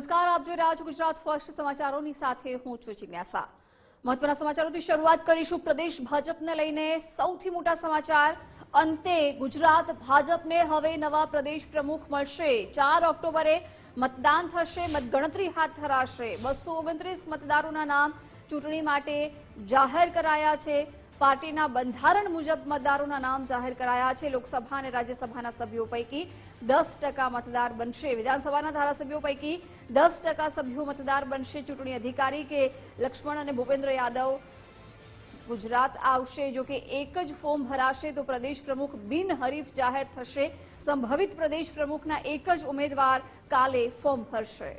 નમસ્કાર, આપ જોઈ રહ્યા છો ગુજરાત ફર્સ્ટ સમાચારોની સાથે હું છું જિજ્ઞાસા. મહત્વના સમાચારોથી શરૂઆત કરીશું. પ્રદેશ ભાજપને લઈને સૌથી મોટા સમાચાર. અંતે ગુજરાત ભાજપને હવે નવા પ્રદેશ પ્રમુખ મળશે. ચાર ઓક્ટોબરે મતદાન થશે, મતગણતરી હાથ ધરાશે. બસો ઓગણત્રીસ મતદારોના નામ ચૂંટણી માટે જાહેર કરાયા છે. પાર્ટીના બંધારણ મુજબ મતદારોના નામ જાહેર કરાયા છે. લોકસભા અને રાજ્યસભાના સભ્યો પૈકી દસ મતદાર બનશે. વિધાનસભાના ધારાસભ્યો પૈકી દસ સભ્યો મતદાર બનશે. ચૂંટણી અધિકારી કે લક્ષ્મણ અને ભૂપેન્દ્ર યાદવ ગુજરાત આવશે. જો કે એક જ ફોર્મ ભરાશે તો પ્રદેશ પ્રમુખ બિનહરીફ જાહેર થશે. સંભવિત પ્રદેશ પ્રમુખના એક જ ઉમેદવાર કાલે ફોર્મ ભરશે.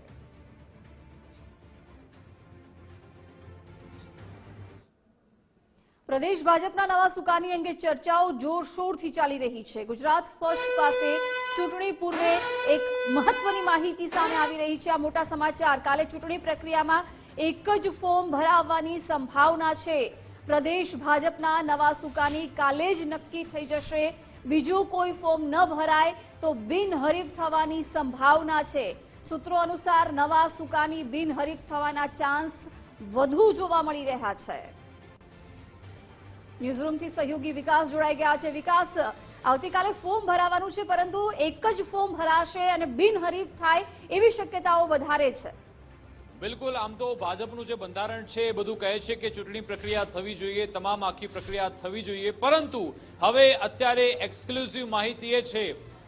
પ્રદેશ ભાજપના નવા સુકાની અંગે ચર્ચાઓ જોરશોરથી ચાલી રહી છે. ગુજરાત ફર્સ્ટ પાસે ચૂંટણી પૂર્વે એક મહત્વની માહિતી સામે આવી રહી છે. આ મોટા સમાચાર. કાલે ચૂંટણી પ્રક્રિયામાં એક જ ફોર્મ ભરાવવાની સંભાવના છે. પ્રદેશ ભાજપના નવા સુકાની કાલે જ નક્કી થઈ જશે. બીજું કોઈ ફોર્મ ન ભરાય તો બિનહરીફ થવાની સંભાવના છે. સૂત્રો અનુસાર નવા સુકાની બિનહરીફ થવાના ચાન્સ વધુ જોવા મળી રહ્યા છે. ન્યૂઝરૂમથી સહયોગી વિકાસ જોડાઈ ગયા છે. વિકાસ, આવતીકાલે ફોર્મ ભરાવાનું છે, પરંતુ એક જ ફોર્મ ભરાશે અને બિનહરીફ થાય એવી શક્યતાઓ વધારે છે. બિલકુલ, આમ તો ભાજપનું જે બંધારણ છે, એ બધું કહે છે કે ચૂંટણી પ્રક્રિયા થવી જોઈએ, તમામ આખી પ્રક્રિયા થવી જોઈએ, પરંતુ હવે અત્યારે એક્સક્લુઝિવ માહિતી એ છે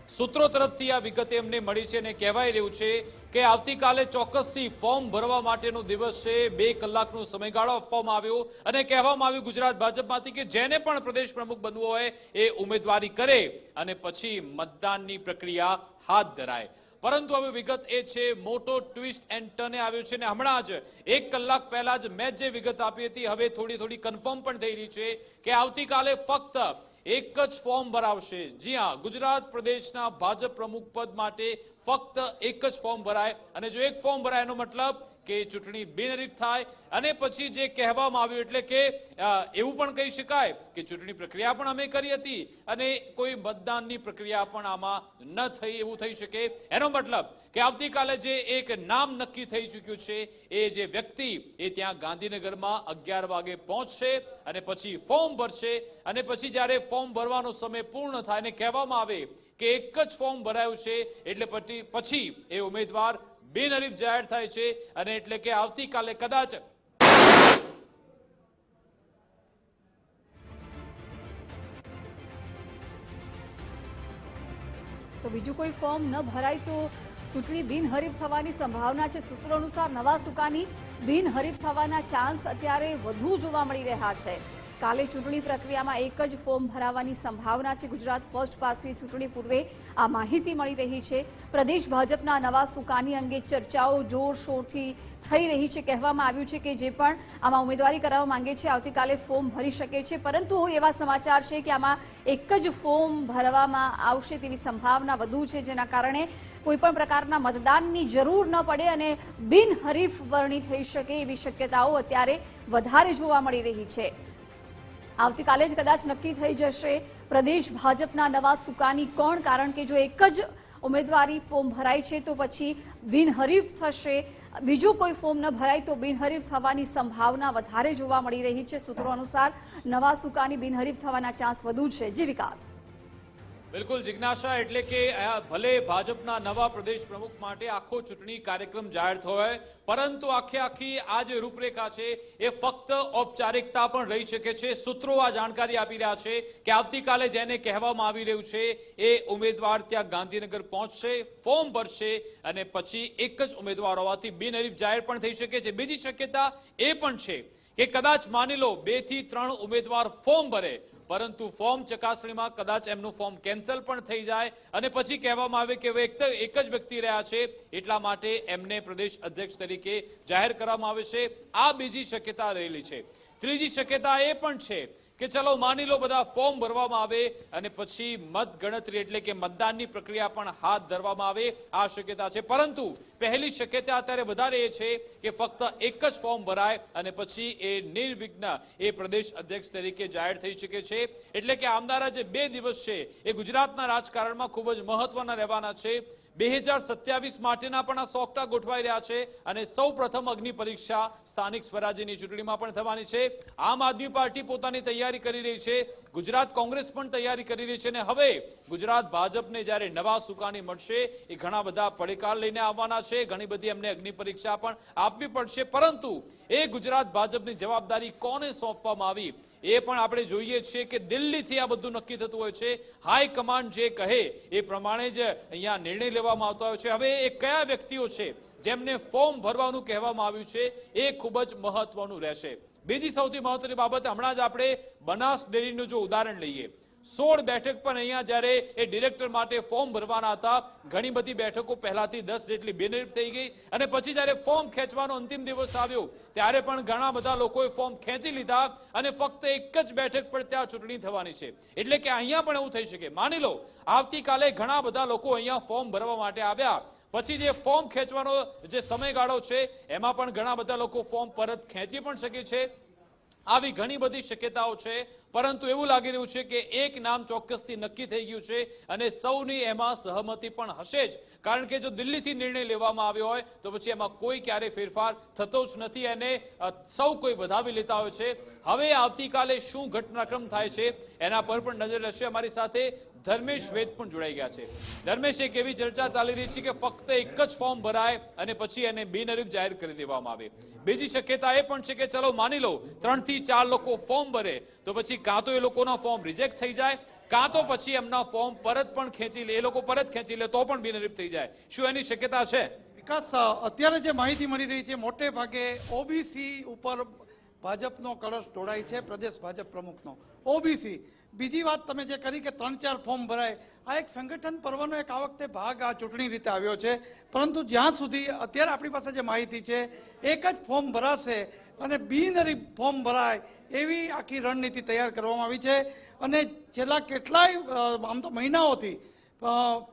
સૂત્રો તરફથી આ વિગત એમને મળી છે અને કહેવાય રહ્યું છે કે આવતીકાલે ચોક્કસથી ફોર્મ ભરવા માટેનો દિવસ છે. બે કલાકનો સમયગાળો આપવામાં આવ્યો અને કહેવામાં આવ્યું ગુજરાત ભાજપમાંથી કે જેને પણ પ્રદેશ પ્રમુખ બનવું હોય એ ઉમેદવારી કરે અને પછી મતદાનની પ્રક્રિયા હાથ ધરાય. પરંતુ હવે વિગત એ છે, મોટો ટ્વિસ્ટ એન્ડ ટર્ને આવ્યો છે ને હમણાં જ એક કલાક પહેલા જ મેં જે વિગત આપી હતી, હવે થોડી થોડી કન્ફર્મ પણ થઈ રહી છે કે આવતીકાલે ફક્ત એક જ ફોર્મ ભરાવશે. જી હા ગુજરાત પ્રદેશના ભાજપ પ્રમુખ પદ માટે ફક્ત એક જ ફોર્મ ભરાય. અને જો એક ફોર્મ ભરાય, એનો મતલબ કે ચૂંટણી બિનહરીફ થાય અને પછી જે કહેવામાં આવ્યું એટલે કે એવું પણ કહી શકાય કે ચૂંટણી પ્રક્રિયા પણ અમે કરી હતી અને કોઈ મતદાનની પ્રક્રિયા પણ આમાં ન થઈ એવું થઈ શકે. એનો મતલબ કે આવતીકાલે જે એક નામ નક્કી થઈ ચૂક્યું છે, એ જે વ્યક્તિ એ ત્યાં ગાંધીનગરમાં અગિયાર વાગે પહોંચશે અને પછી ફોર્મ ભરશે અને પછી જ્યારે ફોર્મ ભરવાનો સમય પૂર્ણ થાય અને કહેવામાં આવે કે એક જ ફોર્મ ભરાયું છે, એટલે પછી એ ઉમેદવાર બિનહરીફ જાહેર થાય છે અને એટલે કે આવતીકાલે કદાચ તો બીજું કોઈ ફોર્મ ન ભરાય તો ચૂંટણી બિનહરીફ થવાની સંભાવના છે. સૂત્રો અનુસાર નવા સુકાની બિનહરીફ થવાના ચાન્સ અત્યારે વધુ જોવા મળી રહ્યા છે. કાલે ચૂંટણી પ્રક્રિયામાં એક જ ફોર્મ ભરાવાની સંભાવના છે. ગુજરાત ફર્સ્ટ પાસે ચૂંટણી પૂર્વે આ માહિતી મળી રહી છે. પ્રદેશ ભાજપના નવા સુકાની અંગે ચર્ચાઓ જોરશોરથી થઈ રહી છે. કહેવામાં આવ્યું છે કે જે પણ આમાં ઉમેદવારી કરાવવા માંગે છે, આવતીકાલે ફોર્મ ભરી શકે છે. પરંતુ એવા સમાચાર છે કે આમાં એક જ ફોર્મ ભરવામાં આવશે તેવી સંભાવના વધુ છે, જેના કારણે કોઈ પણ પ્રકારના મતદાનની જરૂર ન પડે અને બિનહરીફ વરણી થઈ શકે એવી શક્યતાઓ અત્યારે વધારે જોવા મળી રહી છે. આવતીકાલે જ કદાચ નક્કી થઈ જશે. પ્રદેશ ભાજપના નવા સુકાની કોણ? કારણ કે જો એક જ ઉમેદવારી ફોર્મ ભરાય છે, તો પછી બિનહરીફ થશે. બીજું કોઈ ફોર્મ ન ભરાય, તો બિનહરીફ થવાની સંભાવના વધારે જોવા મળી રહી છે. સૂત્રો અનુસાર નવા સુકાની બિનહરીફ થવાના ચાન્સ વધુ છે. જી વિકાસ. બિલકુલ જિજ્ઞાસા એટલે કે ભલે ભાજપના નવા પ્રદેશ પ્રમુખ માટે આખો ચૂંટણી કાર્યક્રમ જાહેર થયો હોય, પરંતુ આખે આખી આ જે રૂપરેખા છે, એ ફક્ત ઔપચારિકતા પણ રહી શકે છે. સૂત્રો આ જાણકારી આપી રહ્યા છે કે આવતીકાલે જેને કહેવામાં આવી રહ્યું છે, એ ઉમેદવાર ત્યાં ગાંધીનગર પહોંચશે, ફોર્મ ભરશે અને પછી એક જ ઉમેદવાર હોવાથી બિનહરીફ જાહેર પણ થઈ શકે છે. બીજી શક્યતા એ પણ છે કે કદાચ માની લો, બેથી ત્રણ ઉમેદવાર ફોર્મ ભરે પરંતુ ફોર્મ ચકાસણીમાં કદાચ એમનું ફોર્મ કેન્સલ પણ થઈ જાય અને પછી કહેવામાં આવે કે એક એક જ વ્યક્તિ રહ્યા છે, એટલા માટે એમને પ્રદેશ અધ્યક્ષ તરીકે જાહેર કરવામાં આવે છે. આ બીજી શક્યતા રહેલી છે. ત્રીજી શક્યતા એ પણ છે કે ચલો માની લો બધા ફોર્મ ભરવામાં આવે અને પછી મત ગણતરી એટલે કે મતદાનની પ્રક્રિયા પણ હાથ ધરવામાં આવે, આ શક્યતા છે. પરંતુ પહેલી શક્યતા અત્યારે વધારે એ છે કે ફક્ત એક જ ફોર્મ ભરાય અને પછી એ નિર્વિઘ્ન એ પ્રદેશ અધ્યક્ષ તરીકે જાહેર થઈ શકે છે. એટલે કે આવનારા જે બે દિવસ છે એ ગુજરાતના રાજકારણમાં ખૂબ જ મહત્વના રહેવાના છે. બે હજાર સત્યાવીસ માટેના પણ આ સોગટા ગોઠવાઈ રહ્યા છે અને સૌ પ્રથમ અગ્નિ પરીક્ષા સ્થાનિક સ્વરાજ્યની ચૂંટણીમાં પણ થવાની છે. આમ આદમી પાર્ટી પોતાની તૈયારી કરી રહી છે. ગુજરાત કોંગ્રેસ પણ તૈયારી કરી રહી છે અને હવે ગુજરાત ભાજપને જ્યારે નવા સુકાની મળશે, એ ઘણા બધા પડકાર લઈને આવવાના છે. ઘણી બધી એમને અગ્નિ પરીક્ષા પણ આપવી પડશે. પરંતુ એ ગુજરાત ભાજપની જવાબદારી કોને સોંપવામાં આવી? એ પણ આપણે જોઈએ છીએ કે દિલ્હીથી આ બધું નક્કી થતું હોય છે. હાઈકમાન્ડ જે કહે, એ પ્રમાણે જ અહીંયા નિર્ણય લેવામાં આવતો હોય છે. હવે એ કયા વ્યક્તિઓ છે? જેમને ફોર્મ ભરવાનું કહેવામાં આવ્યું છે, એ ખૂબ જ મહત્વનું રહેશે. બીજી સૌથી મહત્વની બાબત, હમણાં જ આપણે બનાસ ડેરીનું જો ઉદાહરણ લઈએ. સોળ બેઠક પણ અહીંયા જ્યારે એ ડિરેક્ટર માટે ફોર્મ ભરવાના હતા, ઘણી બધી બેઠકો પહેલાથી દસ જેટલી બેનિફિટ થઈ ગઈ અને પછી જ્યારે ફોર્મ ખેંચવાનો અંતિમ દિવસ આવ્યો, ત્યારે પણ ઘણા બધા લોકોએ ફોર્મ ખેંચી લીધા અને ફક્ત એક જ બેઠક પર ત્યાં ચૂંટણી થવાની છે. એટલે કે અહીંયા પણ એવું થઈ શકે. માની લો, આવતીકાલે ઘણા બધા લોકો અહીંયા ફોર્મ ભરવા માટે આવ્યા. પછી જે ફોર્મ ખેંચવાનો જે સમયગાળો છે, એમાં પણ ઘણા બધા લોકો ફોર્મ પરત ખેંચી પણ શકે છે. આવી ઘણી બધી શક્યતાઓ છે, પરંતુ એવું લાગી રહ્યું છે કે એક નામ ચોક્કસથી નક્કી થઈ ગયું છે અને સૌની એમાં સહમતિ પણ હશે જ. કારણ કે જો દિલ્હીથી નિર્ણય લેવામાં આવ્યો હોય, તો પછી એમાં કોઈ ક્યારે ફેરફાર થતો જ નથી અને સૌ કોઈ વધાવી લેતા હોય છે. હવે આવતીકાલે શું ઘટનાક્રમ થાય છે, એના પર પણ નજર રહેશે અમારી સાથે ધર્મેશ વેદ પણ જોડાઈ ગયા છે. ધર્મેશ એક એવી ચર્ચા ચાલી રહી છે કે ફક્ત એક જ ફોર્મ ભરાય અને પછી એને બિનહરીફ જાહેર કરી દેવામાં આવે. બીજી શક્યતા એ પણ છે કે ચલો માની લો ત્રણથી ચાર લોકો ફોર્મ ભરે, તો પછી કાં તો એ લોકોના ફોર્મ રિજેક્ટ થઈ જાય, કાં તો પછી એમના ફોર્મ પરત પણ ખેંચી લે, એ લોકો પરત ખેંચી લે, તો પણ બિનહરીફ થઈ જાય. શું એની શક્યતા છે? વિકાસ અત્યારે જે માહિતી મળી રહી છે, મોટે ભાગે ઓબીસી ઉપર ભાજપનો કળશ ઢોળાય છે, પ્રદેશ ભાજપ પ્રમુખનો. ઓબીસી બીજી વાત તમે જે કરી કે ત્રણ ચાર ફોર્મ ભરાય, આ એક સંગઠન પર્વનો એક આ વખતે ભાગ આ ચૂંટણી રીતે આવ્યો છે. પરંતુ જ્યાં સુધી અત્યારે આપણી પાસે જે માહિતી છે, એક જ ફોર્મ ભરાશે અને બિનરી ફોર્મ ભરાય એવી આખી રણનીતિ તૈયાર કરવામાં આવી છે. અને છેલ્લા કેટલાય આમ તો મહિનાઓથી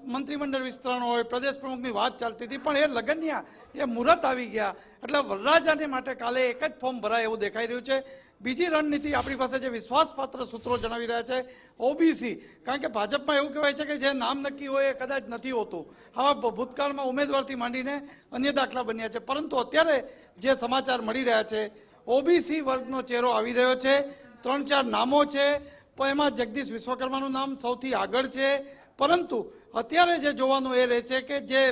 મંત્રીમંડળ વિસ્તરણ હોય, પ્રદેશ પ્રમુખની વાત ચાલતી હતી, પણ એ લગનિયા, એ મુહૂર્ત આવી ગયા. એટલે વરરાજાને માટે કાલે એક જ ફોર્મ ભરાય એવું દેખાઈ રહ્યું છે. બીજી રણનીતિ આપણી પાસે જે વિશ્વાસપાત્ર સૂત્રો જણાવી રહ્યા છે, ઓબીસી. કારણ કે ભાજપમાં એવું કહેવાય છે કે જે નામ નક્કી હોય એ કદાચ નથી હોતું. આવા ભૂતકાળમાં ઉમેદવારથી માંડીને અન્ય દાખલા બન્યા છે. પરંતુ અત્યારે જે સમાચાર મળી રહ્યા છે, ઓબીસી વર્ગનો ચહેરો આવી રહ્યો છે. ત્રણ ચાર નામો છે. પણ એમાં જગદીશ વિશ્વકર્માનું નામ સૌથી આગળ છે. પરંતુ અત્યારે જે જોવાનું એ રહે છે કે જે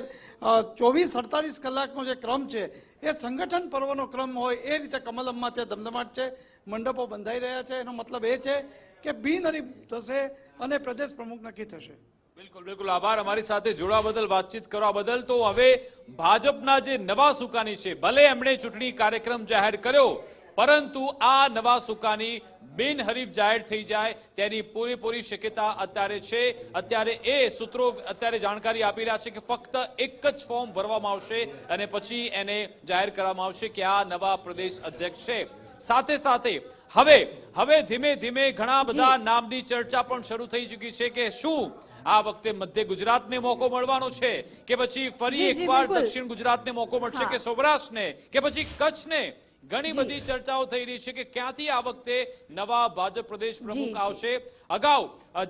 ચોવીસ અડતાલીસ કલાકનો જે ક્રમ છે, એ સંગઠન પર્વનો ક્રમ હોય એ રીતે કમલમમાં ત્યાં ધમધમાટ છે, મંડપો બંધાઈ રહ્યા છે, એનો મતલબ એ છે કે બિનહરીફ થશે અને પ્રદેશ પ્રમુખ નક્કી થશે. બિલકુલ બિલકુલ. આભાર અમારી સાથે જોડવા બદલ, વાતચીત કરવા બદલ. તો હવે ભાજપના જે નવા સુકાની છે, ભલે એમણે ચૂંટણી કાર્યક્રમ જાહેર કર્યો પરંતુ આ નવા સુકાની બિનહરીફ જાહેર થઈ જાય તેની પૂરેપૂરી શક્યતા અત્યારે છે. અત્યારે એ સૂત્રો અત્યારે જાણકારી આપી રહ્યા છે કે ફક્ત એક જ ફોર્મ ભરવામાં આવશે અને પછી એને જાહેર કરવામાં આવશે કે આ નવા પ્રદેશ અધ્યક્ષ છે. સાથે સાથે હવે હવે ધીમે ધીમે ઘણા બધા નામની ચર્ચા પણ શરૂ થઈ ચૂકી છે કે શું આ વખતે મધ્ય ગુજરાતને મોકો મળવાનો છે કે પછી ફરી એકવાર દક્ષિણ દક્ષિણ ગુજરાતને મોકો મળશે કે કે સૌરાષ્ટ્રને કે પછી કચ્છને? ઘણી બધી ચર્ચાઓ થઈ રહી છે કે ક્યાંથી આ વખતે નવા ભાજપ પ્રદેશ પ્રમુખ આવશે? અગાઉ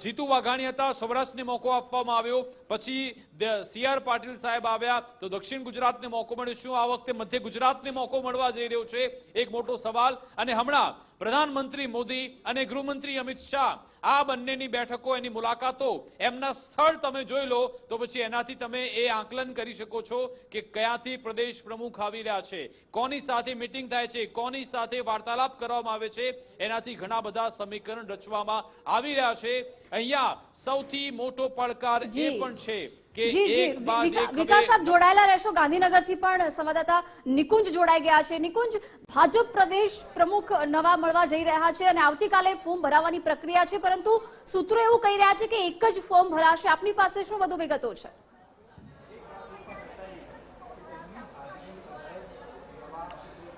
જીતુ વાઘાણી હતા સૌરાષ્ટ્રને મોકો આપવામાં આવ્યો. પછી સી આર પાટીલ સાહેબ આવ્યા તો દક્ષિણ ગુજરાતને મોકો મળ્યો. શું આ વખતે મધ્ય ગુજરાતને મોકો મળવા જઈ રહ્યો છે? એક મોટો સવાલ. અને હમણાં પ્રધાનમંત્રી મોદી અને ગૃહમંત્રી અમિત શાહ આ બંનેની બેઠકો એની મુલાકાતો એમના સ્થળ તમે જોઈ લો તો પછી એનાથી તમે એ આકલન કરી શકો છો કે કયાથી પ્રદેશ પ્રમુખ આવી રહ્યા છે. કોની સાથે મિટિંગ થાય છે? કોની સાથે વાર્તાલાપ કરવામાં આવે છે? એનાથી ઘણા બધા સમીકરણ રચવામાં આવી રહ્યા છે. અહીંયા સૌથી મોટો પડકાર એ પણ છે. જી જી. એક બાદ વિકા- એક વિકાસ હવે- જોડાયેલા રહેશો. ગાંધીનગરથી પણ સંવાદદાતા નિકુંજ જોડાઈ ગયા છે. નિકુંજ ભાજપ પ્રદેશ પ્રમુખ નવા મળવા જઈ રહ્યા છે અને આવતીકાલે ફોર્મ ભરાવાની પ્રક્રિયા છે. પરંતુ સૂત્રો એવું કહી રહ્યા છે કે એક જ ફોર્મ ભરાશે. આપની પાસે શું વધુ વિગતો છે?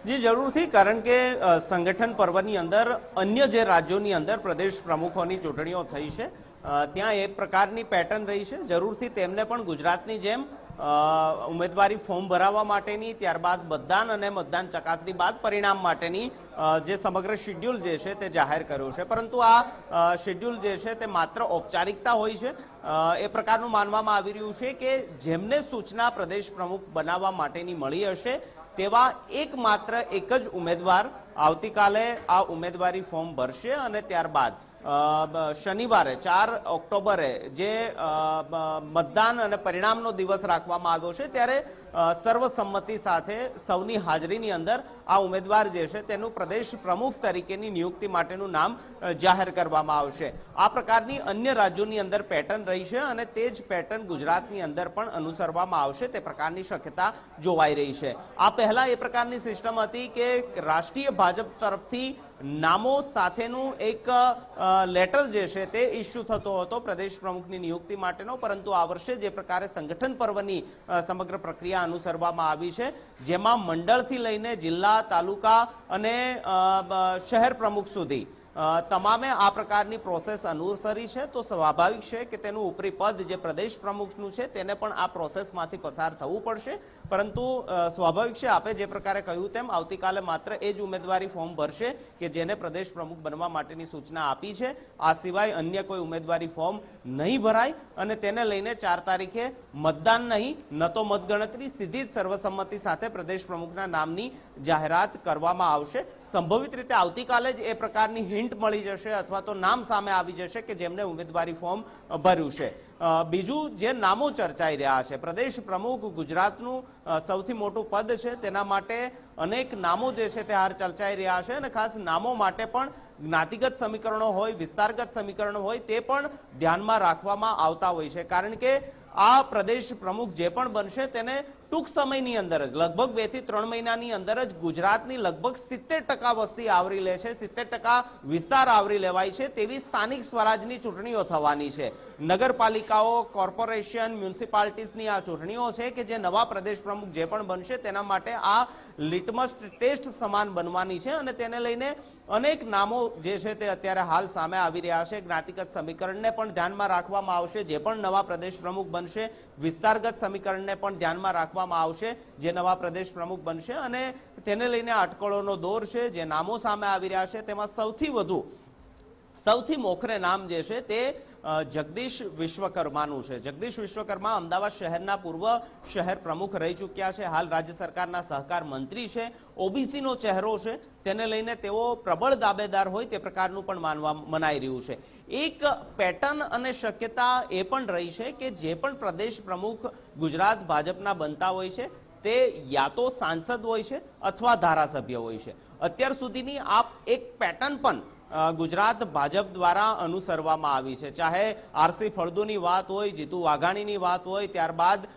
જી જરૂરથી. કારણ કે સંગઠન પર્વની અંદર અન્ય જે રાજ્યોની અંદર પ્રદેશ પ્રમુખોની ચૂંટણીઓ થઈ છે ત્યાં એક પ્રકારની પેટર્ન રહી છે. જરૂરથી તેમને પણ ગુજરાતની જેમ ઉમેદવારી ફોર્મ ભરાવવા માટેની, ત્યારબાદ મતદાન અને મતદાન ચકાસણી બાદ પરિણામ માટેની જે સમગ્ર શેડ્યુલ જે છે તે જાહેર કર્યું છે. પરંતુ આ શેડ્યુલ જે છે તે માત્ર ઔપચારિકતા હોય છે. એ પ્રકારનું માનવામાં આવી રહ્યું છે કે જેમને સૂચના પ્રદેશ પ્રમુખ બનાવવા માટેની મળી હશે, તેવા એકમાત્ર એક જ ઉમેદવાર આવતીકાલે આ ઉમેદવારી ફોર્મ ભરશે અને ત્યારબાદ શનિવારે, ચાર ઓક્ટોબરે જે મતદાન અને પરિણામનો દિવસ રાખવામાં આવ્યો છે, ત્યારે સર્વસંમતિ સાથે સૌની હાજરીની અંદર આ ઉમેદવાર જે છે, તેનું પ્રદેશ પ્રમુખ તરીકેની નિયુક્તિ માટેનું નામ જાહેર કરવામાં આવશે. આ પ્રકારની અન્ય રાજ્યોની અંદર પેટર્ન રહી છે અને તે જ પેટર્ન ગુજરાતની અંદર પણ અનુસરવામાં આવશે, તે પ્રકારની શક્યતા જોવાઈ રહી છે. આ પહેલા એ પ્રકારની સિસ્ટમ હતી કે રાષ્ટ્રીય ભાજપ તરફથી નામો સાથેનું એક લેટર જે છે તે ઇસ્યુ થતો હતો પ્રદેશ પ્રમુખની નિયુક્તિ માટેનો. પરંતુ આ વર્ષે જે પ્રકારે સંગઠન પર્વની સમગ્ર પ્રક્રિયા અનુસરવામાં આવી છે, જેમાં મંડળથી લઈને જિલ્લા, તાલુકા અને શહેર પ્રમુખ સુધી તમામે આ પ્રકારની પ્રોસેસ અનુસરી છે તો સ્વાભાવિક છે કે તેનું ઉપરી પદ જે પ્રદેશ પ્રમુખનું છે તેને પણ આ પ્રોસેસમાંથી પસાર થવું પડશે. પરંતુ સ્વાભાવિક છે આપે જે પ્રકારે કહ્યું તેમ આવતીકાલે માત્ર એ જ ઉમેદવારી ફોર્મ ભરશે કે જેને પ્રદેશ પ્રમુખ બનવા માટેની સૂચના આપી છે. આ સિવાય અન્ય કોઈ ઉમેદવારી ફોર્મ નહીં ભરાય અને તેને લઈને ચાર તારીખે મતદાન નહીં, ન તો મતગણતરી સીધી જ સર્વસંમતિ સાથે પ્રદેશ પ્રમુખના નામની જાહેરાત કરવામાં આવશે. સંભવિત રીતે આવતીકાલે જ એ પ્રકારની હિન્ટ મળી જશે અથવા તો નામ સામે આવી જશે કે જેમને ઉમેદવારી ફોર્મ ભર્યું છે. બીજું જે નામો ચર્ચાઈ રહ્યા છે, પ્રદેશ પ્રમુખ ગુજરાતનું સૌથી મોટું પદ છે, તેના માટે અનેક નામો જે છે તે હાર ચર્ચાઈ રહ્યા છે અને ખાસ નામો માટે પણ જ્ઞાતિગત સમીકરણો હોય, વિસ્તારગત સમીકરણો હોય તે પણ ધ્યાનમાં રાખવામાં આવતા હોય છે. કારણ કે આ પ્રદેશ પ્રમુખ જે પણ બનશે તેને ટૂંક સમયની અંદર જ, લગભગ બેથી ત્રણ મહિનાની અંદર જ ગુજરાતની લગભગ સિત્તેર ટકા વસ્તી આવરી લે છે, સિત્તેર ટકા વિસ્તાર આવરી લેવાય છે, તેવી સ્થાનિક સ્વરાજની ચૂંટણીઓ થવાની છે. નગરપાલિકાઓ, કોર્પોરેશન, મ્યુનિસિપાલિટીઝની આ ચૂંટણીઓ છે કે જે નવા પ્રદેશ પ્રમુખ જે પણ બનશે તેના માટે આ લિટમસ ટેસ્ટ સમાન બનવાની છે અને તેને લઈને અનેક નામો જે છે તે અત્યારે હાલ સામે આવી રહ્યા છે. જ્ઞાતિગત સમીકરણને પણ ધ્યાનમાં રાખવામાં આવશે, જે પણ નવા પ્રદેશ પ્રમુખ બનશે, વિસ્તારગત સમીકરણને પણ ધ્યાનમાં રાખવામાં આવશે, જે નવા પ્રદેશ પ્રમુખ બનશે અને તેને લઈને અટકળોનો દોર છે, જે નામો સામે આવી રહ્યા છે. તેમાં સૌથી વધુ, સૌથી મોખરે નામ જે છે તે જગદીશ વિશ્વકર્માનું છે. જગદીશ વિશ્વકર્મા અમદાવાદ શહેરના પૂર્વ શહેર પ્રમુખ રહી ચૂક્યા છે. હાલ રાજ્ય સરકારના સહકાર મંત્રી છે. ઓબીસીનો ચહેરો છે. તેને લઈને તેઓ પ્રબળ દાવેદાર હોય તે પ્રકારનું પણ માનવા મનાઈ રહ્યું છે. એક પેટર્ન અને શક્યતા એ પણ રહી છે કે જે પણ પ્રદેશ પ્રમુખ ગુજરાત ભાજપના બનતા હોય છે, તે યા તો સાંસદ હોય છે અથવા ધારાસભ્ય હોય છે. અત્યાર સુધીની આ એક પેટર્ન પણ ગુજરાત ભાજપ દ્વારા અનુસરવામાં આવી છે. ચાહે આરસી ફળદુની વાત હોય, જીતુ વાઘાણીની વાત હોય, ત્યારબાદ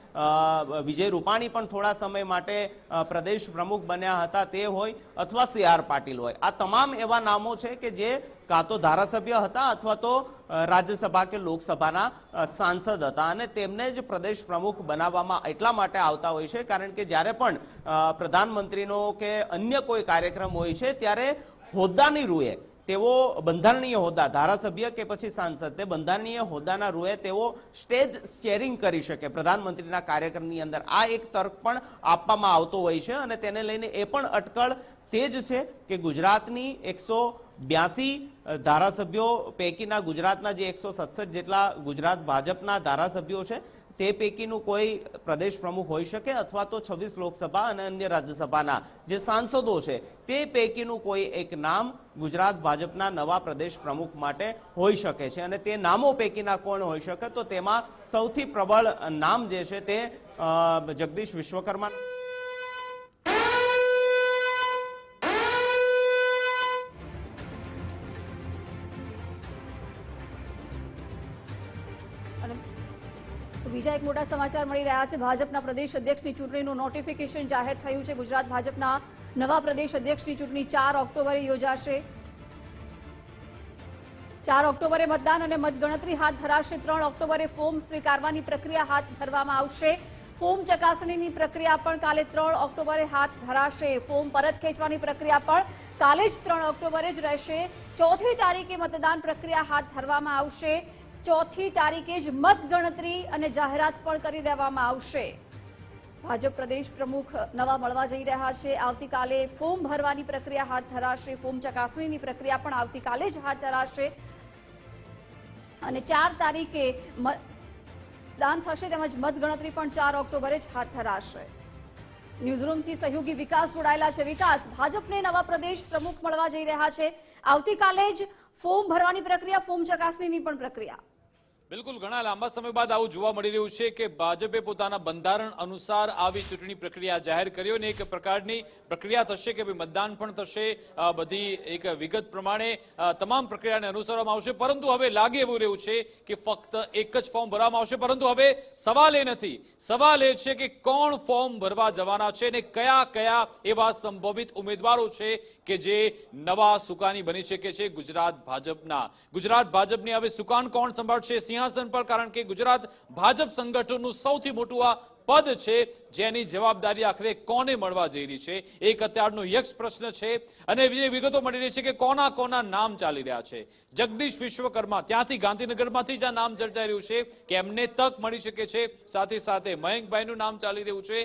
વિજય રૂપાણી પણ થોડા સમય માટે પ્રદેશ પ્રમુખ બન્યા હતા તે હોય અથવા સી આર પાટીલ હોય. આ તમામ એવા નામો છે કે જે કાં તો ધારાસભ્ય હતા અથવા તો રાજ્યસભા કે લોકસભાના સાંસદ હતા અને તેમને જ પ્રદેશ પ્રમુખ બનાવવામાં એટલા માટે આવતા હોય છે. કારણ કે જ્યારે પણ પ્રધાનમંત્રીનો કે અન્ય કોઈ કાર્યક્રમ હોય છે, ત્યારે હોદ્દાની રૂએ તેઓ બંધારણીય હોદ્દા, ધારાસભ્ય કે પછી સાંસદ, તે બંધારણીય હોદ્દાના રૂએ તેઓ સ્ટેજ સ્ટેરિંગ કરી શકે. પ્રધાનમંત્રીના કાર્યક્રમની અંદર આ એક તર્ક પણ આપવામાં આવતો હોય છે અને તેને લઈને એ પણ અટકળ તે જ છે કે ગુજરાતની એકસો બ્યાસી ધારાસભ્યો પૈકીના ગુજરાતના જે એકસો સડસઠ જેટલા ગુજરાત ભાજપના ધારાસભ્યો છે તે પૈકીનું કોઈ પ્રદેશ પ્રમુખ હોઈ શકે અથવા તો છવ્વીસ લોકસભા અને અન્ય રાજ્યસભાના જે સાંસદો છે, તે પૈકીનું કોઈ એક નામ ગુજરાત ભાજપના નવા પ્રદેશ પ્રમુખ માટે હોઈ શકે છે. અને તે નામો પૈકીના કોણ હોઈ શકે? તો તેમાં સૌથી પ્રબળ નામ જે છે તે જગદીશ વિશ્વકર્મા બીજા એક મોટા સમાચાર મળી રહ્યા છે. ભાજપના પ્રદેશ અધ્યક્ષની ચૂંટણીનું નોટિફિકેશન જાહેર થયું છે. ગુજરાત ભાજપના નવા પ્રદેશ અધ્યક્ષની ચૂંટણી ચાર ઓક્ટોબરે યોજાશે. ચાર ઓક્ટોબરે મતદાન અને મતગણતરી હાથ ધરાશે. ત્રણ ઓક્ટોબરે ફોર્મ સ્વીકારવાની પ્રક્રિયા હાથ ધરવામાં આવશે. ફોર્મ ચકાસણીની પ્રક્રિયા પણ કાલે ત્રણ ઓક્ટોબરે હાથ ધરાશે. ફોર્મ પરત ખેંચવાની પ્રક્રિયા પણ કાલે જ ત્રણ ઓક્ટોબરે જ રહેશે. ચોથી તારીખે મતદાન પ્રક્રિયા હાથ ધરવામાં આવશે. ચોથી તારીખે જ મતગણતરી અને જાહેરાત પણ કરી દેવામાં આવશે. ભાજપ પ્રદેશ પ્રમુખ નવા મળવા જઈ રહ્યા છે. આવતીકાલે ફોર્મ ભરવાની પ્રક્રિયા હાથ ધરાશે. ફોર્મ ચકાસણીની પ્રક્રિયા પણ આવતીકાલે જ હાથ ધરાશે. અને ચાર તારીખે મતદાન થશે તેમજ મતગણતરી પણ ચાર ઓક્ટોબરે જ હાથ ધરાશે. ન્યૂઝરૂમથી સહયોગી વિકાસ જોડાયેલા છે. વિકાસ, ભાજપને નવા પ્રદેશ પ્રમુખ મળવા જઈ રહ્યા છે. આવતીકાલે જ ફોર્મ ભરવાની પ્રક્રિયા, ફોર્મ ચકાસણીની પણ પ્રક્રિયા. બિલકુલ, ઘણા લાંબા સમય બાદ આવું જોવા મળી રહ્યું છે કે ભાજપે પોતાના બંધારણ અનુસાર આવી ચૂંટણી પ્રક્રિયા જાહેર કર્યો અને એક પ્રકારની પ્રક્રિયા થશે કે ભાઈ મતદાન પણ થશે બધી એક વિગત પ્રમાણે તમામ પ્રક્રિયાને અનુસરવામાં આવશે. પરંતુ હવે લાગે એવું રહ્યું છે કે ફક્ત એક જ ફોર્મ ભરવામાં આવશે. પરંતુ હવે સવાલ એ નથી. સવાલ એ છે કે કોણ ફોર્મ ભરવા જવાના છે અને કયા કયા એવા સંભવિત ઉમેદવારો છે કે જે નવા સુકાની બની શકે છે ગુજરાત ભાજપના. ગુજરાત ભાજપની હવે સુકાન કોણ સંભાળશે સિંહાસન પર, કારણ કે ગુજરાત ભાજપ સંગઠનનું સૌથી મોટું આ પદ છે, જેની જવાબદારી આખરે કોને મળવા જઈ રહી છે? એક અત્યારનો યક્ષ પ્રશ્ન છે, અને જે વિગતો મળી રહી છે કે કોના કોના નામ ચાલી રહ્યા છે. જગદીશ વિશ્વકર્મા ત્યાંથી ગાંધીનગરમાંથી જ આ નામ ચર્ચાઈ રહ્યું છે, કે એમને તક મળી શકે છે, સાથે સાથે મયંકભાઈનું નામ ચાલી રહ્યું છે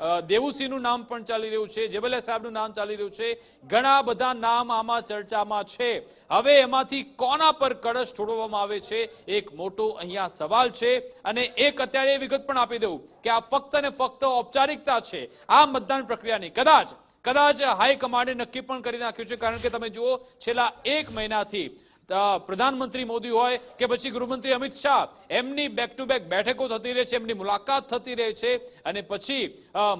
દેવુસિંહનું નામ પણ ચાલી રહ્યું છે જેબલિયા સાહેબનું નામ ચાલી રહ્યું છે. ઘણા બધા નામ આમાં ચર્ચામાં છે. હવે એમાંથી કોના પર કળશ છોડવામાં આવે છે? એક મોટો અહીંયા સવાલ છે અને એક અત્યારે એ વિગત પણ આપી દઉં કે આ ફક્ત ને ફક્ત ઔપચારિકતા છે. આ મતદાન પ્રક્રિયાની કદાચ કદાચ હાઈકમાન્ડે નક્કી પણ કરી નાખ્યું છે. કારણ કે તમે જુઓ, છેલ્લા એક મહિનાથી પ્રધાનમંત્રી મોદી હોય કે પછી ગૃહમંત્રી અમિત શાહ, એમની બેક ટુ બેક બેઠકો થતી રહે છે, એમની મુલાકાત થતી રહે છે. અને પછી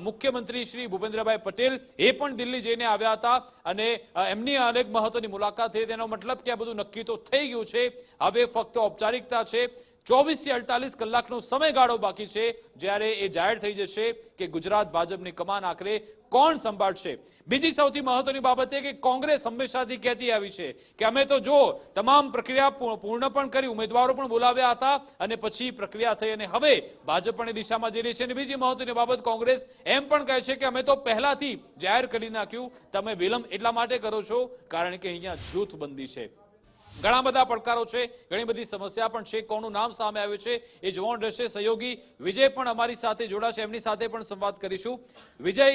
મુખ્યમંત્રી શ્રી ભૂપેન્દ્રભાઈ પટેલ એ પણ દિલ્હી જઈને આવ્યા હતા અને એમની અનેક મહત્વની મુલાકાત થઈ. તેનો મતલબ કે આ બધું નક્કી તો થઈ ગયું છે. હવે ફક્ત ઔપચારિકતા છે. ચોવીસથી અડતાલીસ કલાકનો સમયગાળો બાકી છે. જ્યારે એ જાહેર થઈ જશે કે ગુજરાત ભાજપની કમાન આખરે કોણ સંભાળશે? બીજી સૌથી મહત્વની બાબત એ કે કોંગ્રેસ હંમેશાથી કહેતી આવી છે કે અમે તો જો તમામ પ્રક્રિયા પૂર્ણ પણ કરી, ઉમેદવારો પણ બોલાવ્યા હતા અને પછી પ્રક્રિયા થઈ અને હવે ભાજપ પણ એ દિશામાં જઈ રહી છે. અને બીજી મહત્વની બાબત કોંગ્રેસ એમ પણ કહે છે કે અમે તો પહેલાથી જાહેર કરી નાખ્યું. તમે વિલંબ એટલા માટે કરો છો કારણ કે અહીંયા જૂથબંધી છે. ઘણા બધા પડકારો છે, ઘણી બધી સમસ્યા પણ છે, કોનું નામ સામે આવ્યું છે, એ જોવાનું રહેશે. સહયોગી વિજય પણ અમારી સાથે જોડાશે, એમની સાથે પણ સંવાદ કરીશું. વિજય,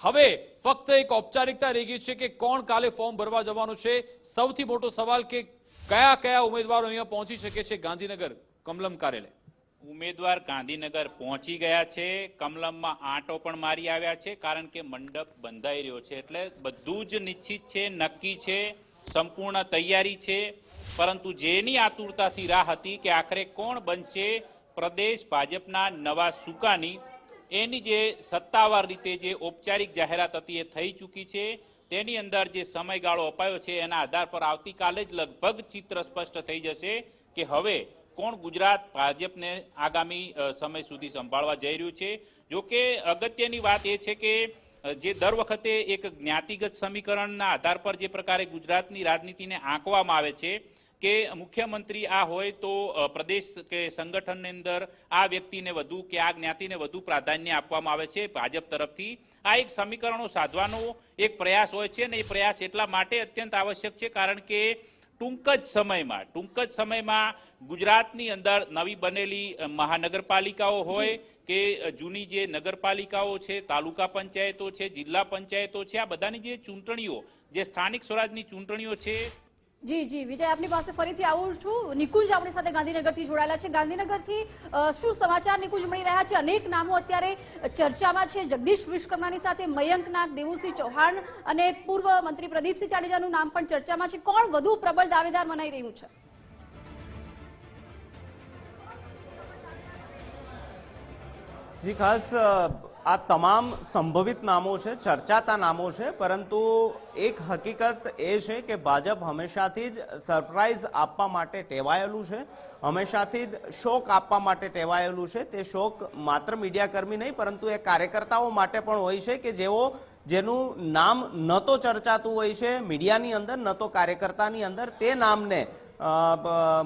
હવે ફક્ત એક ઔપચારિકતા રહી ગઈ છે કે કોણ કાલે ફોર્મ ભરવા જવાનું છે? સૌથી મોટો સવાલ કે કયા કયા ઉમેદવારો અહીંયા પહોંચી શકે છે ગાંધીનગર, કમલમ કાર્યાલય? ઉમેદવાર ગાંધીનગર પહોંચી ગયા છે, કમલમમાં આંટો પણ મારી આવ્યા છે, કારણ કે મંડપ બંધાઈ રહ્યો છે, એટલે બધું જ નિશ્ચિત છે, નક્કી છે, સંપૂર્ણ તૈયારી છે. પરંતુ જેની આતુરતાથી રાહ હતી કે આખરે કોણ બનશે પ્રદેશ ભાજપના નવા સુકાની, એની જે સત્તાવાર રીતે જે ઔપચારિક જાહેરાત હતી એ થઈ ચૂકી છે. તેની અંદર જે સમયગાળો અપાયો છે એના આધાર પર આવતીકાલે જ લગભગ ચિત્ર સ્પષ્ટ થઈ જશે કે હવે કોણ ગુજરાત ભાજપને આગામી સમય સુધી સંભાળવા જઈ રહ્યું છે. જોકે અગત્યની વાત એ છે કે જે દર વખતે એક જ્ઞાતિગત સમીકરણના આધાર પર જે પ્રકારે ગુજરાતની રાજનીતિને આંકવામાં આવે છે કે મુખ્યમંત્રી આ હોય તો પ્રદેશ કે સંગઠનની અંદર આ વ્યક્તિને વધુ કે આ જ્ઞાતિને વધુ પ્રાધાન્ય આપવામાં આવે છે ભાજપ તરફથી. આ એક સમીકરણો સાધવાનો એક પ્રયાસ હોય છે અને એ પ્રયાસ એટલા માટે અત્યંત આવશ્યક છે કારણ કે ટૂંક જ સમયમાં, ટૂંક જ સમયમાં ગુજરાતની અંદર નવી બનેલી મહાનગરપાલિકાઓ હોય કે જૂની જે નગરપાલિકાઓ છે, તાલુકા પંચાયતો છે, જિલ્લા પંચાયતો છે, આ બધાની જે ચૂંટણીઓ, જે સ્થાનિક સ્વરાજની ચૂંટણીઓ છે. જી જી. વિજય, આપની પાસે ફરીથી આવું છું. નિકુંજ આપણી સાથે ગાંધીનગરથી જોડાયેલા છે. ગાંધીનગરથી શું સમાચાર નિકુંજ મળી રહ્યા છે? અનેક નામો અત્યારે ચર્ચામાં છે. જગદીશ વિશ્વકર્માની સાથે મયંક નાગ દેવુસિંહ ચૌહાણ અને પૂર્વ મંત્રી પ્રદીપસિંહ જાડેજાનું નામ પણ ચર્ચામાં છે. કોણ વધુ પ્રબળ દાવેદાર મનાઈ રહ્યું છે? જી, ખાસ આ તમામ સંભવિત નામો છે, ચર્ચાતા નામો છે, પરંતુ એક હકીકત એ છે કે ભાજપ હંમેશાથી જ સરપ્રાઈઝ આપવા માટે ટેવાયેલું છે, હંમેશાથી જ શોક આપવા માટે ટેવાયેલું છે. તે શોક માત્ર મીડિયાકર્મી નહીં, પરંતુ એ કાર્યકર્તાઓ માટે પણ હોય છે કે જેઓ, જેનું નામ ન તો ચર્ચાતું હોય છે મીડિયાની અંદર, ન તો કાર્યકર્તાની અંદર, તે નામને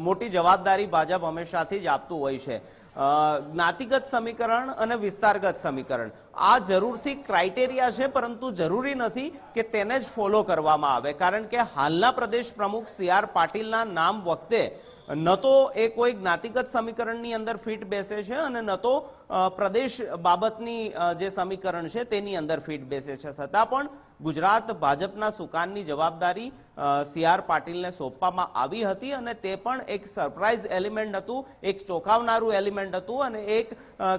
મોટી જવાબદારી ભાજપ હંમેશાથી જ આપતું હોય છે. જ્ઞાતિગત સમીકરણ અને વિસ્તારગત સમીકરણ. આ જરૂરથી ક્રાઇટેરિયા છે, પરંતુ જરૂરી નથી કે તેને જ ફોલો કરવામાં આવે. કારણ કે હાલના પ્રદેશ પ્રમુખ સી આર પાટીલના નામ વખતે ન તો એ કોઈ જ્ઞાતિગત સમીકરણની અંદર ફિટ બેસે છે અને ન તો પ્રદેશ બાબતની જે સમીકરણ છે તેની અંદર ફિટ બેસે છે. છતાં પણ ગુજરાત ભાજપના સુકાનની જવાબદારી સી આર પાટીલને સોંપવામાં આવી હતી અને તે પણ એક સરપ્રાઇઝ એલિમેન્ટ હતું, એક ચોંકાવનારું એલિમેન્ટ હતું અને એક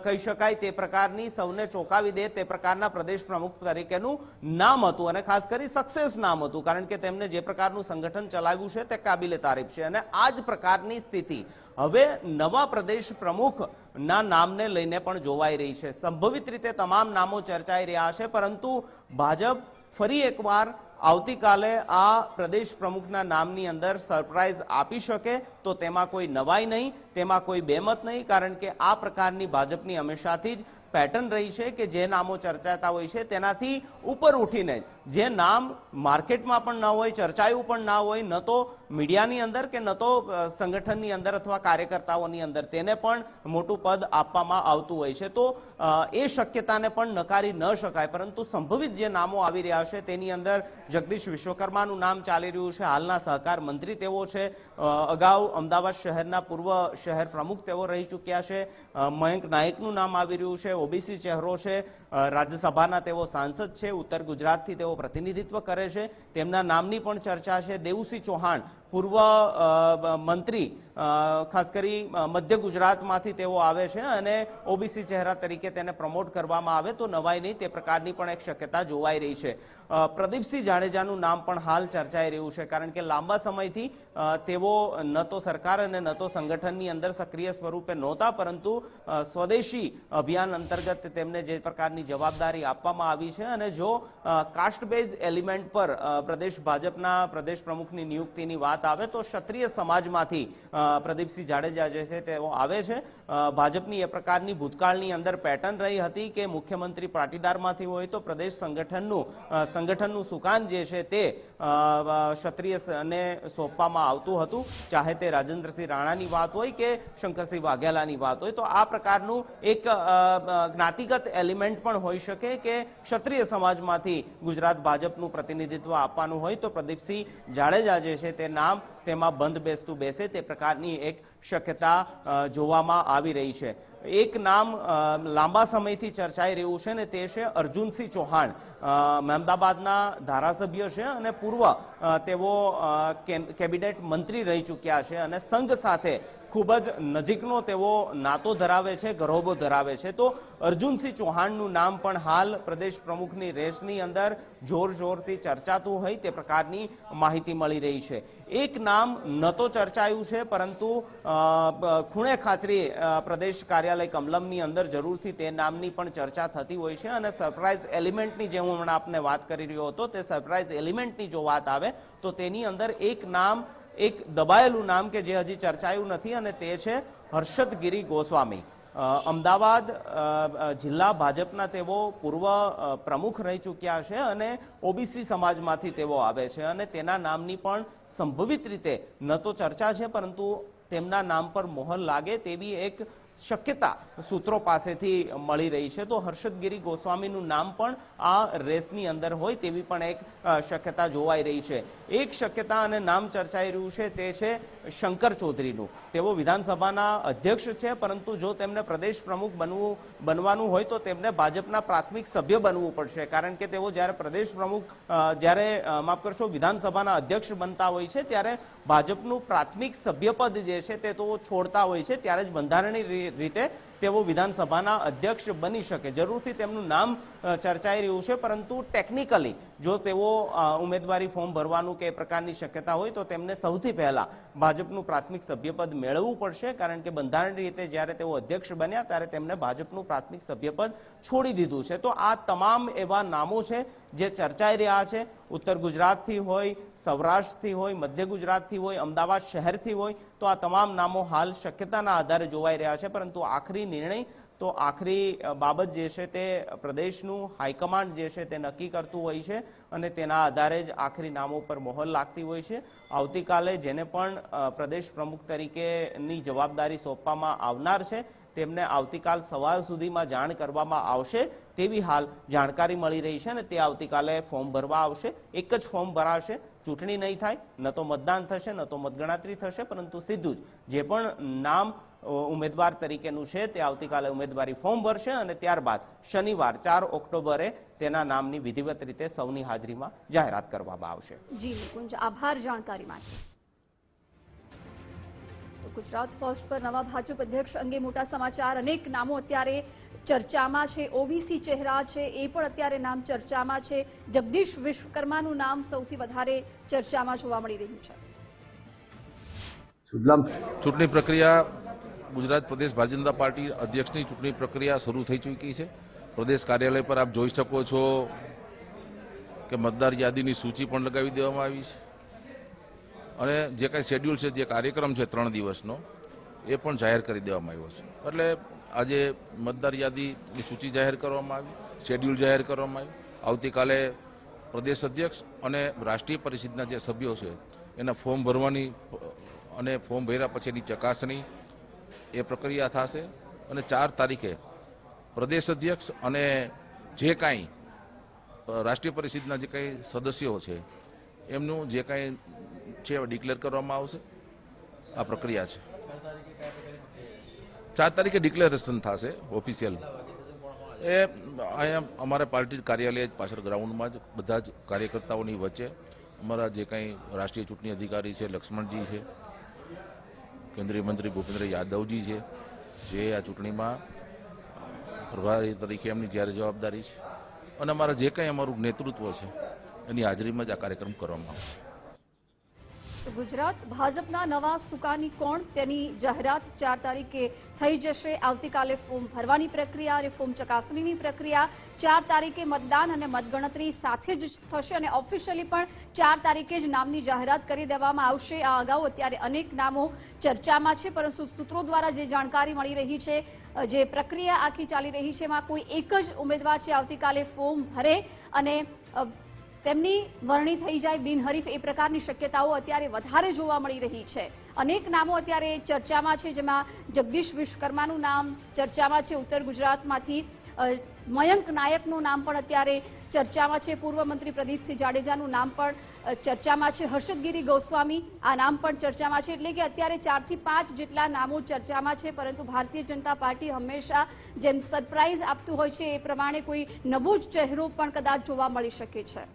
કહી શકાય તે પ્રકારની સૌને ચોંકાવી દે તે પ્રકારના પ્રદેશ પ્રમુખ તરીકેનું નામ હતું અને ખાસ કરી સક્સેસ નામ હતું. કારણ કે તેમને જે પ્રકારનું સંગઠન ચલાવ્યું છે તે કાબિલે તારીફ છે અને આ જ પ્રકારની સ્થિતિ હવે નવા પ્રદેશ પ્રમુખ ના નામને લઈને પણ જોવાઈ રહી છે. સંભવિત રીતે તમામ નામો ચર્ચાઈ રહ્યા છે, પરંતુ ભાજપ ફરી એકવાર આવતીકાલે આ પ્રદેશ પ્રમુખના નામની અંદર સરપ્રાઇઝ આપી શકે તો તેમાં કોઈ નવાઈ નહીં, તેમાં કોઈ બેમત નહીં, કારણ કે આ પ્રકારની ભાજપની હંમેશાથી જ પેટર્ન રહી છે કે જે નામો ચર્ચાતા હોય છે તેનાથી ઉપર ઉઠીને જે નામ માર્કેટમાં પણ ન હોય, ચર્ચાયું પણ ના હોય, ન તો મીડિયાની અંદર કે ન તો સંગઠનની અંદર અથવા કાર્યકર્તાઓની અંદર તેને પણ મોટું પદ આપવામાં આવતું હોય છે. તો એ શક્યતાને પણ નકારી ન શકાય, પરંતુ સંભવિત જે નામો આવી રહ્યા છે તેની અંદર જગદીશ વિશ્વકર્માનું નામ ચાલી રહ્યું છે, હાલના સહકાર મંત્રી તેઓ છે અગાઉ અમદાવાદ શહેરના પૂર્વ શહેર પ્રમુખ તેઓ રહી ચૂક્યા છે મયંક નાયકનું નામ આવી રહ્યું છે, ઓબીસી ચહેરો છે રાજ્યસભાના તેઓ સાંસદ છે, ઉત્તર ગુજરાતથી તેઓ પ્રતિનિધિત્વ કરે છે, તેમના નામની પણ ચર્ચા છે. દેવુસિંહ ચૌહાણ પૂર્વ મંત્રી ખાસ કરી મધ્ય ગુજરાતમાંથી તેઓ આવે છે અને ઓબીસી ચહેરા તરીકે તેને પ્રમોટ કરવામાં આવે તો નવાઈ નહીં, તે પ્રકારની પણ એક શક્યતા જોવાઈ રહી છે. પ્રદીપસિંહ જાડેજાનું નામ પણ હાલ ચર્ચાઈ રહ્યું છે, કારણ કે લાંબા સમયથી તેઓ ન તો સરકાર અને ન તો સંગઠનની અંદર સક્રિય સ્વરૂપે નહોતા, પરંતુ સ્વદેશી અભિયાન અંતર્ગત તેમને જે પ્રકારની જવાબદારી આપવામાં આવી છે અને જો કાસ્ટ બેઝ એલિમેન્ટ પર પ્રદેશ ભાજપના પ્રદેશ પ્રમુખની નિયુક્તિની વાત આવે તો ક્ષત્રિય સમાજમાંથી પ્રદીપસિંહ જાડેજા જે છે તેઓ આવે છે. ભાજપની એ પ્રકારની ભૂતકાળની અંદર પેટર્ન રહી હતી કે મુખ્યમંત્રી પાટીદારમાંથી હોય તો પ્રદેશ સંગઠનનું સંગઠનનું સુકાન જે છે તે અ, અ, ક્ષત્રિય ને સોંપવામાં આવતું હતું. ચાહે તે રાજેન્દ્રસિંહ રાણાની વાત હોય કે શંકરસિંહ વાઘેલાની વાત હોય તો આ પ્રકારનું એક જ્ઞાતિગત એલિમેન્ટ પણ હોઈ શકે કે ક્ષત્રિય સમાજમાંથી ગુજરાત ભાજપનું પ્રતિનિધિત્વ આપવાનું હોય તો પ્રદીપસિંહ જાડેજા જે છે તે નામ તેમાં બંધ બેસતું બેસે તે પ્રકારની એક શક્યતા જોવામાં આવી રહી છે. એક નામ લાંબા સમયથી ચર્ચાઈ રહ્યું છે ને તે છે અર્જુનસિંહ ચૌહાણ. અમદાવાદના ધારાસભ્ય છે અને પૂર્વ તેઓ કેબિનેટ મંત્રી રહી ચૂક્યા છે અને સંઘ સાથે ખૂબ જ નજીકનો તેઓ નાતો ધરાવે છે, ગરોબો ધરાવે છે. તો અર્જુનસિંહ ચૌહાણનું નામ પણ હાલ પ્રદેશ પ્રમુખની રેસની અંદર જોર જોરથી ચર્ચાતું હોય તે પ્રકારની માહિતી મળી રહી છે. એક નામ ન તો ચર્ચાયું છે, પરંતુ ખૂણે ખાચરી પ્રદેશ કાર્યાલય કમલમની અંદર જરૂરથી તે નામની પણ ચર્ચા થતી હોય છે અને સરપ્રાઇઝ એલિમેન્ટની જે હું હમણાં આપને વાત કરી રહ્યો હતો, તે સરપ્રાઇઝ એલિમેન્ટની જો વાત આવે, તો તેની અંદર એક નામ એક દબાયેલું નામ કે જે હજી ચર્ચાયું નથી અને તે છે હર્ષદ ગિરી ગોસ્વામી અમદાવાદ જિલ્લા ભાજપના તેઓ પૂર્વ પ્રમુખ રહી ચૂક્યા છે અને ઓબીસી સમાજમાંથી તેઓ આવે છે અને તેના નામની પણ સંભવિત રીતે, ન તો ચર્ચા છે પરંતુ તેમના નામ પર મોહર લાગે તેવી એક શક્યતા સૂત્રો પાસેથી મળી રહી છે. તો હર્ષદગીરી ગોસ્વામીનું નામ પણ આ રેસની અંદર હોય તેવી પણ એક શક્યતા જોવાઈ રહી છે. એક શક્યતા અને નામ ચર્ચાઈ રહ્યું છે તે છે શંકર ચૌધરીનું. તેઓ વિધાનસભાના અધ્યક્ષ છે, પરંતુ જો તેમને પ્રદેશ પ્રમુખ બનવું, બનવાનું હોય તો તેમને ભાજપના પ્રાથમિક સભ્ય બનવું પડશે. કારણ કે તેઓ જ્યારે પ્રદેશ પ્રમુખ જ્યારે માફ કરશો, વિધાનસભાના અધ્યક્ષ બનતા હોય છે, ત્યારે ભાજપનું પ્રાથમિક સભ્યપદ જે છે તે તો છોડતા હોય છે, ત્યારે જ બંધારણીય રીતે તેઓ વિધાનસભાના અધ્યક્ષ બની શકે. જરૂરથી તેમનું નામ ચર્ચાઈ રહ્યું છે, પરંતુ ટેકનિકલી જો તેઓ ઉમેદવારી ફોર્મ ભરવાનું કે એ પ્રકારની શક્યતા હોય તો તેમને સૌથી પહેલા ભાજપનું પ્રાથમિક સભ્યપદ મેળવવું પડશે. કારણ કે બંધારણીય રીતે જ્યારે તેઓ અધ્યક્ષ બન્યા ત્યારે તેમને ભાજપનું પ્રાથમિક સભ્યપદ છોડી દીધું છે. તો આ તમામ એવા નામો છે જે ચર્ચાઈ રહ્યા છે. ઉત્તર ગુજરાતથી હોય, સૌરાષ્ટ્રથી હોય, મધ્ય ગુજરાતથી હોય, અમદાવાદ શહેરથી હોય, તો આ તમામ નામો હાલ શક્યતાના આધારે જોવાઈ રહ્યા છે. પરંતુ આખરી નિર્ણય. તો આખરી બાબત જે છે તે પ્રદેશનું હાઈકમાન્ડ જે છે તે નક્કી કરતું હોય છે અને તેના આધારે જ આખરી નામો પર મહોર લાગતી હોય છે. આવતીકાલે જેને પણ પ્રદેશ પ્રમુખ તરીકેની જવાબદારી સોંપવામાં આવનાર છે, તેમને આવતીકાલ સવાર સુધીમાં જાણ કરવામાં આવશે તેવી હાલ જાણકારી મળી રહી છે અને તે આવતીકાલે ફોર્મ ભરવા આવશે. એક જ ફોર્મ ભરાશે, ચૂંટણી નહીં થાય, ન તો મતદાન થશે, ન તો મતગણતરી થશે, પરંતુ સીધું જ જે પણ નામ ઉમેદવાર તરીકેનું છે. તે આવતીકાલે ઉમેદવારી ફોર્મ ભરશે અને ત્યારબાદ શનિવાર ચાર ઓક્ટોબરે તેના નામની વિધિવત રીતે સૌની હાજરીમાં જાહેરાત કરવામાં આવશે. જી નિકુંજ આભાર જાણકારી માટે. ગુજરાત ફર્સ્ટ પર નવા ભાજપ અધ્યક્ષ અંગે મોટા સમાચાર. અનેક નામો અત્યારે ચર્ચામાં છે. ઓબીસી ચહેરા છે એ પણ અત્યારે નામ ચર્ચામાં છે. જગદીશ વિશ્વકર્માનું નામ સૌથી વધારે ચર્ચામાં જોવા મળી રહ્યું છે. ચૂંટણી પ્રક્રિયા ગુજરાત પ્રદેશ ભારતીય જનતા પાર્ટી અધ્યક્ષની ચૂંટણી પ્રક્રિયા શરૂ થઈ ચૂકી છે. પ્રદેશ કાર્યાલય પર આપ જોઈ શકો છો કે મતદાર યાદીની સૂચિ પણ લગાવી દેવામાં આવી છે. અને જે કાંઈ શેડ્યુલ છે, જે કાર્યક્રમ છે ત્રણ દિવસનો, એ પણ જાહેર કરી દેવામાં આવ્યો છે. એટલે આજે મતદાર યાદીની સૂચિ જાહેર કરવામાં આવી શેડ્યુલ જાહેર કરવામાં આવ્યું આવતીકાલે પ્રદેશ અધ્યક્ષ અને રાષ્ટ્રીય પરિષદના જે સભ્યો છે, એના ફોર્મ ભરવાની અને ફોર્મ ભર્યા પછી એની ચકાસણી એ પ્રક્રિયા થશે અને ચાર તારીખે પ્રદેશ અધ્યક્ષ અને જે કાંઈ રાષ્ટ્રીય પરિષદના જે કાંઈ સદસ્યો છે, એમનું જે કાંઈ છે ડિક્લેર કરવામાં આવશે. આ પ્રક્રિયા છે. ચાર તારીખે ડિક્લેરેશન થશે ઓફિશિયલ. એ અહીંયા અમારે પાર્ટી કાર્યાલય જ પાછળ ગ્રાઉન્ડમાં જ બધા જ કાર્યકર્તાઓની વચ્ચે અમારા જે કાંઈ રાષ્ટ્રીય ચૂંટણી અધિકારી છે, લક્ષ્મણજી છે કેન્દ્રીય મંત્રી ભૂપેન્દ્ર યાદવજી છે, જે આ ચૂંટણીમાં પ્રભારી તરીકે એમની જ્યારે જવાબદારી છે. અને અમારા જે કંઈ અમારું નેતૃત્વ છે, એની હાજરીમાં જ આ કાર્યક્રમ કરવામાં આવશે. ગુજરાત ભાજપના નવા સુકાની કોણ? તેની જાહેરાત ચાર તારીખે થઈ જશે. આવતીકાલે ફોર્મ ભરવાની પ્રક્રિયા અને ફોર્મ ચકાસણીની પ્રક્રિયા. ચાર તારીખે મતદાન અને મતગણતરી સાથે જ થશે અને ઓફિશિયલી પણ ચાર તારીખે જ નામની જાહેરાત કરી દેવામાં આવશે. આ અગાઉ અત્યારે અનેક નામો ચર્ચામાં છે, પરંતુ સૂત્રો દ્વારા જે જાણકારી મળી રહી છે, જે પ્રક્રિયા આખી ચાલી રહી છે, એમાં કોઈ એક જ ઉમેદવાર છે, આવતીકાલે ફોર્મ ભરે અને તેમની વરણી થઈ જાય, બિનહરીફ એ પ્રકારની શક્યતાઓ અત્યારે વધારે જોવા મળી રહી છે. અનેક નામો અત્યારે ચર્ચામાં છે, જેમાં જગદીશ વિશ્વકર્માનું નામ ચર્ચામાં છે, ઉત્તર ગુજરાતમાંથી મયંક નાયકનું નામ પણ અત્યારે ચર્ચામાં છે, પૂર્વ મંત્રી પ્રદીપસિંહ જાડેજાનું નામ પણ ચર્ચામાં છે, હર્ષદગીરી ગોસ્વામી આ નામ પણ ચર્ચામાં છે, એટલે કે અત્યારે ચારથી પાંચ જેટલા નામો ચર્ચામાં છે, પરંતુ ભારતીય જનતા પાર્ટી હંમેશા જેમ સરપ્રાઇઝ આપતું હોય છે, એ પ્રમાણે કોઈ નવો જ ચહેરો પણ કદાચ જોવા મળી શકે છે.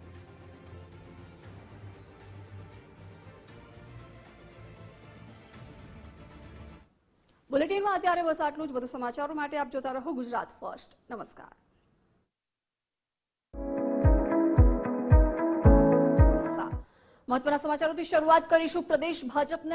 બુલેટિનમાં અત્યારે બસ આટલું જ. વધુ સમાચારો માટે આપ જોતા રહો ગુજરાત ફર્સ્ટ. નમસ્કાર. મહત્વના સમાચારોથી શરૂઆત કરીશું. પ્રદેશ ભાજપને